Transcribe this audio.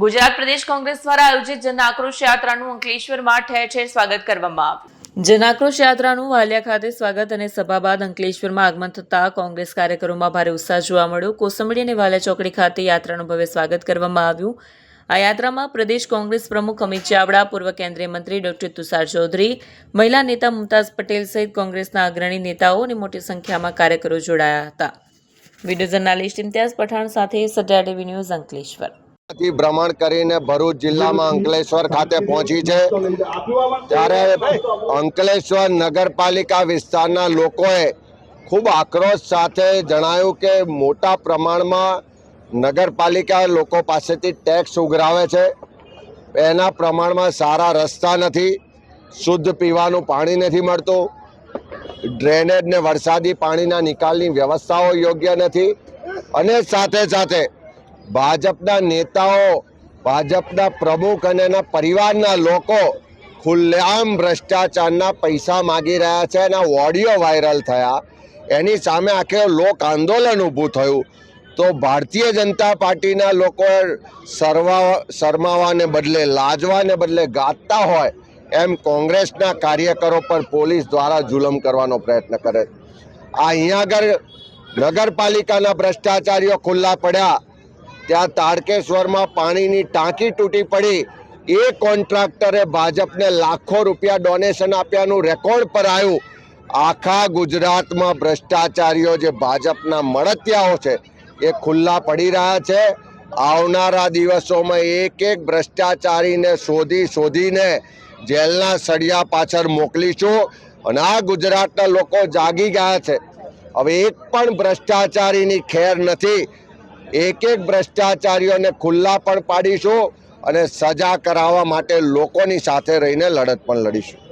ગુજરાત પ્રદેશ કોંગ્રેસ દ્વારા આયોજિત જન આક્રોશ યાત્રાનું અંકલેશ્વરમાં ઠેર ઠેર સ્વાગત કરવામાં આવ્યું. જન આક્રોશ યાત્રાનું વાલિયા ખાતે સ્વાગત અને સભા બાદ અંકલેશ્વરમાં આગમન થતા કોંગ્રેસ કાર્યકરોમાં ભારે ઉત્સાહ જોવા મળ્યો. કોસંબડી અને વાલિયા ચોકડી ખાતે યાત્રાનું ભવ્ય સ્વાગત કરવામાં આવ્યું. આ યાત્રામાં પ્રદેશ કોંગ્રેસ પ્રમુખ અમિત ચાવડા, પૂર્વ કેન્દ્રીય મંત્રી ડોક્ટર તુષાર ચૌધરી, મહિલા નેતા મુમતાઝ પટેલ સહિત કોંગ્રેસના અગ્રણી નેતાઓ અને મોટી સંખ્યામાં કાર્યકરો જોડાયા હતા. વીડિયો જર્નાલિસ્ટ ઇમ્તિયાઝ પઠાણ સાથે સટેલાઇટ ન્યૂઝ અંકલેશ્વર. થી ભ્રમણ કરીને ભરૂચ જિલ્લામાં અંકલેશ્વર ખાતે પહોંચી છે. ત્યારે અંકલેશ્વર નગરપાલિકા વિસ્તારના લોકોએ ખૂબ આક્રોશ સાથે જણાવ્યું કે મોટા પ્રમાણમાં નગરપાલિકા લોકો પાસેથી ટેક્સ ઉઘરાવે છે. એના પ્રમાણમાં સારા રસ્તા નથી, શુદ્ધ પીવાનું પાણી નથી મળતું ડ્રેનેજ ને વરસાદી પાણીના નિકાલની વ્યવસ્થાઓ યોગ્ય નથી અને સાથે સાથે ભાજપના નેતાઓ, ભાજપના પ્રમુખ અને એના પરિવારના લોકો ખુલ્લેઆમ ભ્રષ્ટાચારના પૈસા માગી રહ્યા છે એના ઓડિયો વાયરલ થયા. એની સામે આખે લોક આંદોલન ઊભું થયું. તો ભારતીય જનતા પાર્ટીના લોકો સરવા, શરમાવાને બદલે, લાજવાને બદલે ગાતા હોય એમ કોંગ્રેસના કાર્યકરો પર પોલીસ દ્વારા જુલમ કરવાનો પ્રયત્ન કરે. આ અહીંયા આગળ નગરપાલિકાના ભ્રષ્ટાચારીઓ ખુલ્લા પડ્યા. ત્યાં તારકેશ્વરમાં પાણીની ટાંકી તૂટી પડી. એ કોન્ટ્રાક્ટરે ભાજપને લાખો રૂપિયા ડોનેશન આપ્યાનું રેકોર્ડ પર આવ્યું આખા ગુજરાતમાં ભ્રષ્ટાચારીઓ જે ભાજપના મળતિયાઓ છે, એ ખુલ્લા પડી રહ્યા છે. આવનારા દિવસોમાં એક એક ભ્રષ્ટાચારીને શોધી શોધીને જેલના સળિયા પાછળ મોકલીશું અને આ ગુજરાતના લોકો જાગી ગયા છે. હવે એક પણ ભ્રષ્ટાચારીની ખેર નથી. એક એક ભ્રષ્ટાચારીઓને ખુલ્લા પણ પાડીશું અને સજા કરાવવા માટે લોકોની સાથે રહીને લડત પણ લડીશું.